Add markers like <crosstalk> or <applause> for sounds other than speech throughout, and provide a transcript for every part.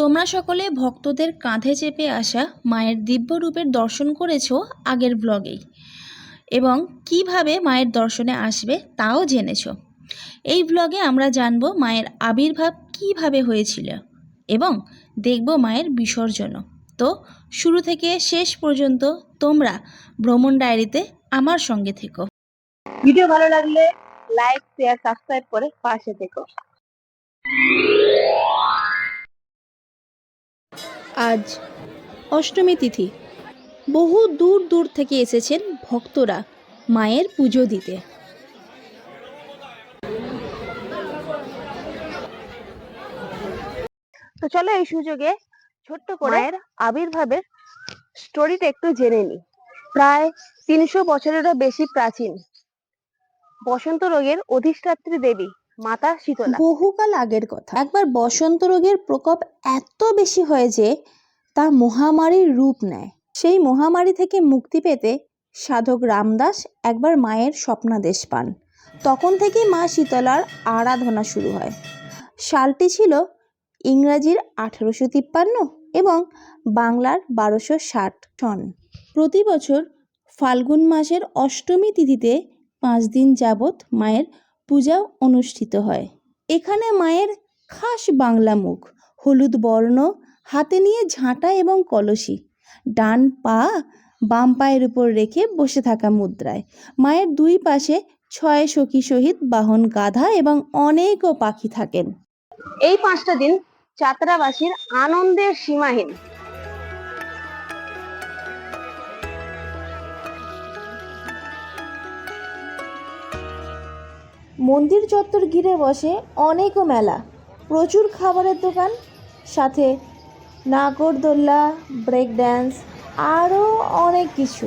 তোমরা সকলে ভক্তদের কাঁধে চেপে আসা মায়ের দিব্য রূপের দর্শন করেছ আগের ব্লগেই এবং কীভাবে মায়ের দর্শনে আসবে তাও জেনেছো। এই ব্লগে আমরা জানব মায়ের আবির্ভাব কীভাবে হয়েছিল এবং দেখব মায়ের বিসর্জনও। তো শুরু থেকে শেষ পর্যন্ত তোমরা ভ্রমণ ডায়েরিতে আমার সঙ্গে থেকো। ভিডিও ভালো লাগলে লাইক শেয়ার সাবস্ক্রাইব করে পাশে থেকো। আজ অষ্টমী তিথি। বহু দূর দূর থেকে এসেছেন ভক্তরা মায়ের পুজো দিতে। তো চলো এই সুযোগে ছোট্ট করে আবির্ভাবের স্টোরিটা একটু জেনে নিই প্রায় তিনশো বছরেরও বেশি প্রাচীন বসন্ত রোগের অধিষ্ঠাত্রী দেবী মাতা শীতলা। বহুকাল আগের কথা। একবার বসন্ত রোগের প্রকোপ এত বেশি হয় যে তা মহামারীর রূপ নেয়। সেই মহামারী থেকে মুক্তি পেতে সাধক রামদাস একবার মায়ের স্বপ্নাদেশ পান। তখন থেকেই মা শীতলার আরাধনা শুরু হয়। সালটি ছিল ইংরাজির আঠেরোশো তিপ্পান্ন এবং বাংলার বারোশো ষাট সন। প্রতি বছর ফাল্গুন মাসের অষ্টমী তিথিতে পাঁচ দিন যাবৎ মায়ের পূজা অনুষ্ঠিত হয়। এখানে মায়ের খাস বাংলা মুখ, হলুদ বর্ণ, হাতে নিয়ে ঝাঁটা এবং কলসি, ডান পা বাম পায়ের উপর রেখে বসে থাকা মুদ্রায়। মায়ের দুই পাশে ছয় সখী সহিত বাহন গাধা এবং অনেকও পাখি থাকেন। এই পাঁচটা দিন যাত্রাবাসীর আনন্দের সীমাহীন। মন্দির চত্বর ঘিরে বসে অনেকও মেলা। প্রচুর খাবারের দোকান, সাথে নাগরদোল্লা ব্রেক ড্যান্স আরও অনেক কিছু।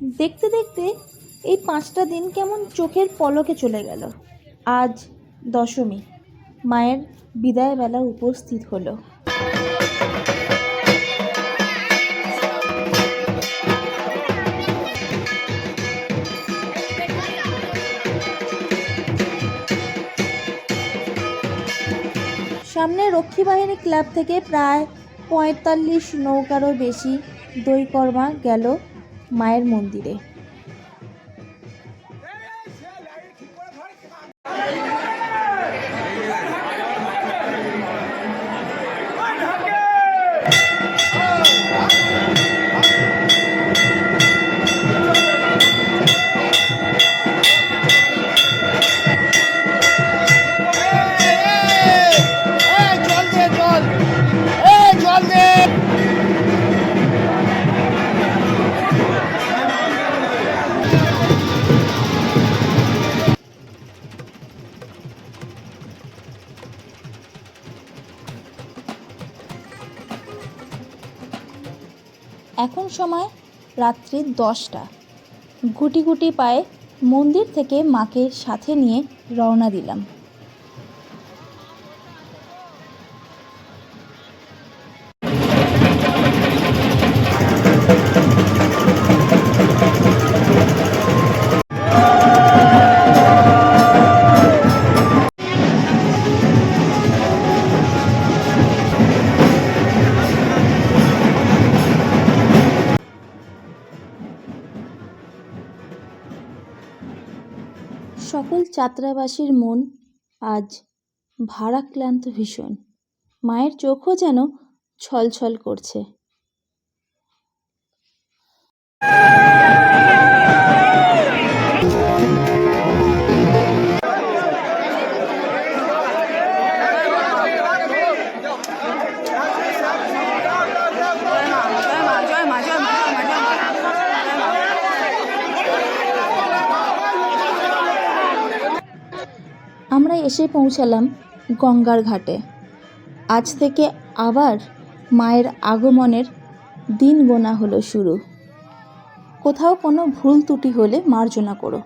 দেখতে দেখতে এই পাঁচটা দিন কেমন চোখের পলকে চলে গেল। আজ দশমী, মায়ের বিদায় বেলা উপস্থিত হলো। সামনে রক্ষী বাহিনী ক্লাব থেকে প্রায় পঁয়তাল্লিশ নৌকারও বেশি দইকর্মা গেল মায়ের মন্দিরে। এখন সময় রাত্রি দশটা। গুটি গুটি পায়ে মন্দির থেকে মাকে সাথে নিয়ে রওনা দিলাম। সকল চাত্রাবাসীর মন আজ ভারাক্লান্ত ভীষণ। মায়ের চোখও যেন ছলছল করছে। এসে পৌঁছালাম গঙ্গার ঘাটে। আজ থেকে আবার মায়ের আগমনের দিন গোনা হলো শুরু। কোথাও কোনো ভুল ত্রুটি হলে মার্জনা করো।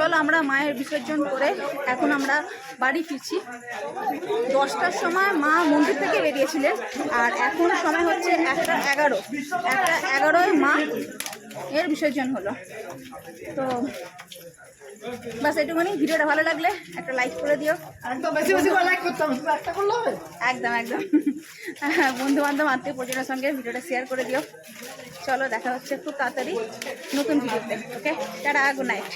চলো আমরা মায়ের বিসর্জন করে এখন আমরা বাড়ি ফিরছি। দশটার সময় মা মন্দির থেকে বেরিয়েছিলেন আর এখন সময় হচ্ছে একটা এগারো। একটা এগারোয় মা এর বিসর্জন হলো। তো বাস এটুকুনি। ভিডিওটা ভালো লাগলে একটা লাইক করে দিও। একদম বেশি বেশি লাইক করতে হবে একটা করলে হবে? একদম একদম। <laughs> বন্ধু বান্ধব আত্মীয় পরিজনের সঙ্গে ভিডিওটা শেয়ার করে দিও। চলো দেখা হচ্ছে খুব তাড়াতাড়ি নতুন ভিডিওতে ওকে টাটা গুড নাইট